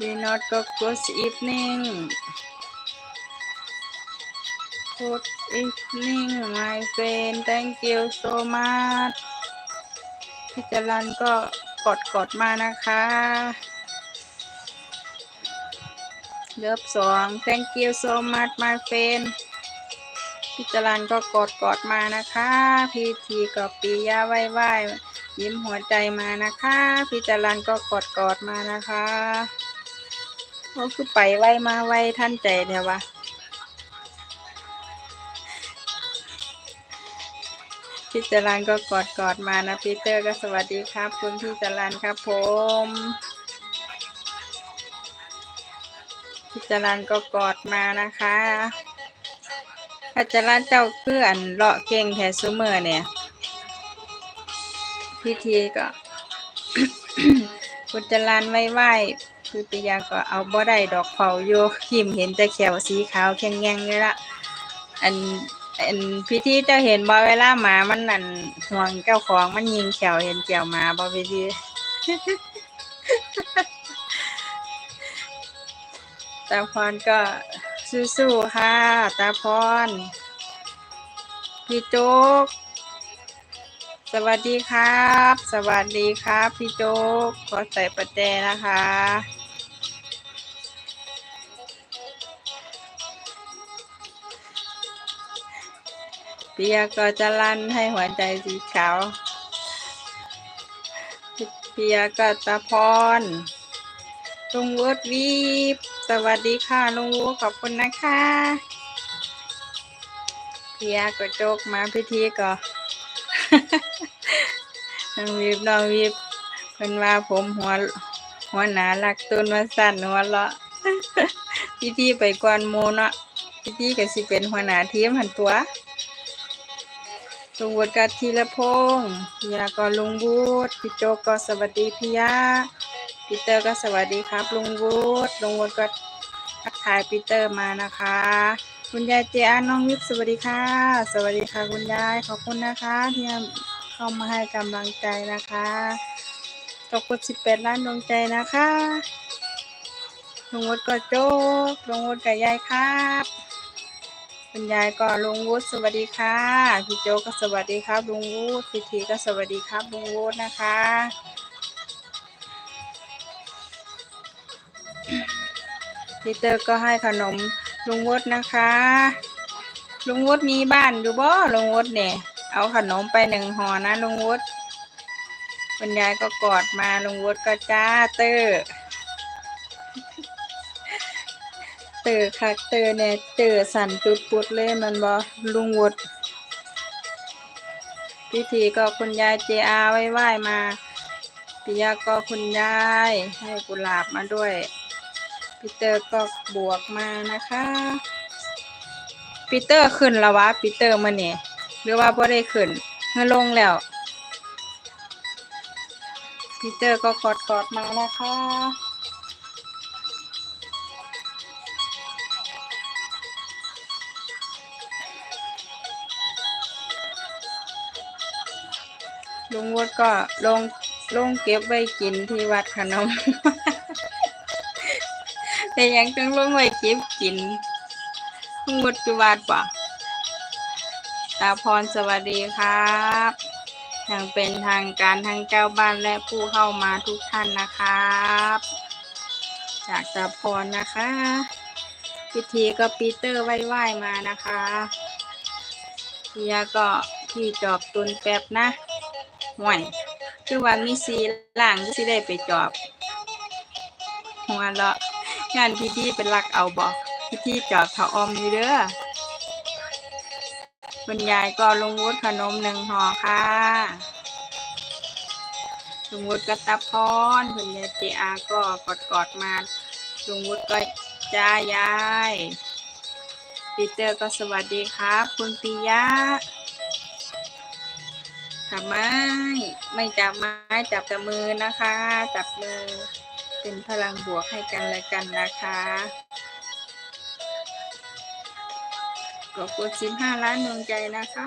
We not go good evening Good evening my friend thank you so much พี่จรันก็กดกดมานะคะเลิฟสอง thank you so much my friend พี่จรันก็กดกดมานะคะ พี่ทีก็ปียาไหว้ไหว้ยิ้มหัวใจมานะคะ พี่จรันก็กดกดมานะคะ เขาคือไปไวมาไวท่านใจเถอะวะพี่จรันก็กอดกอดมานะพีเตอร์ก็สวัสดีครับ คุณพี่จรันครับผมพี่จรันก็กอดมานะคะพี่จรันเจ้าเพื่อนเลาะเก่งแถซูเมอร์เนี่ย พิธีก็ คุณจรันไหว้ไหวคือปิยาก็เอาบ่ได้ดอกเผาโยขิมเห็นแต่แขวสีขาวแข็งแงงเลยละอันอันพิธีเจ้าเห็นบ่เวลาหมามันนั่นห่วงเจ้าของมันยิงแขวเห็นแขวหมาบ่พิธีตาพรก็สู้ๆค่ะตาพรพี่โจ๊ก สวัสดีครับ สวัสดีครับ พี่โจ๊กขอใส่ประแจนะคะ เปียก็จะลั่นให้หัวใจสีขาวเปียก็ตะพรลุงวุฒิวีบสวัสดีค่ะลุงวุฒิขอบคุณนะคะ เปียก็โจกมาพิธีก็น้ น้องวีบน้องวีบเพิ่นว่าผมหัวหัวหนาลักต้นมาสั่นหัวเลาะพิธีไปกวนหมูเนาะพิธีก็สิเป็นหัวหน้าทีมหันตัวลุงวุฒิกัทีละพงศ์พี่ยาก็ลุงวุฒิพี่โจก็สวัสดีพี่ยาปีเตอร์ก็สวัสดีครับ ลุงวุฒิลุงวุฒิก็ทักทายปีเตอร์มานะคะ คุณยายเจอาน้องวิบสวัสดีค่ะ สวัสดีค่ะ คุณยายขอบคุณนะคะที่เข้ามาให้กำลังใจนะคะขอบคุณสิบแปดล้านดวงใจนะคะลุงวุฒิก็โจกลุงวุฒิกับยายครับคุณยายก็ลุงวุฒิสวัสดีค่ะพี่โจก็สวัสดีครับลุงวุฒิพี่ทีก็สวัสดีครับลุงวุฒินะคะพี่เตอร์ก็ให้ขนม ลุงวุฒินะคะ ลุงวุฒิมีบ้านอยู่บ่ลุงวุฒิเนี่ย เอาขนมไปหนึ่งห่อนะลุงวุฒิคุณยายก็กอดมาลุงวุฒิก็จ้าเตอร์เตอคักเตอเนี่ยเตอสั่นจุดปุดเลยมันบอลุงวุฒพิธีก็คุณยายเจอาไหว้ไหว้มาปิยาก็คุณยายให้กุหลาบมาด้วย ปีเตอร์ก็บวกมานะคะปีเตอร์ขึ้นแล้ววะปีเตอร์มาเนี่ยหรือว่าพอได้ขึ้นเมื่อลงแล้วปีเตอร์ก็กอดกอดๆมานะคะลุงวุฒิก็ลงลงเก็บไว้กินที่วัดขนม แต่ยังต้องลงไว้เก็บกินลุงวุฒิอยู่วัดป่ะตาพรสวัสดีครับยังเป็นทางการทั้งเจ้าบ้านและผู้เข้ามาทุกท่านนะครับ จากตาพรนะคะ พิธีก็ปีเตอร์ไหว้ๆมานะคะเฮียก็พี่จอบตุนแป๊บนะห่วยคือว่ามีสีล่างสิได้ไปจอบหัวเลาะ งานพิธีเป็นลักเอาบอกพิธีจอบเถาออมอยู่เด้อคุณยายก็ลงวุฒขนมหนึ่งห่อค่ะลุงวุฒก็ตะพรคุณยายเจอาก็กอดกอดๆมาลุงวุฒก็จ้ายายปีเตอร์ก็สวัสดีครับ คุณปิยะจับไม้ไม่จับไม้จับแต่มือนะคะ จับมือ เป็นพลังบวกให้กันและกันนะคะขอบคุณสิบห้าล้านดวงใจนะคะ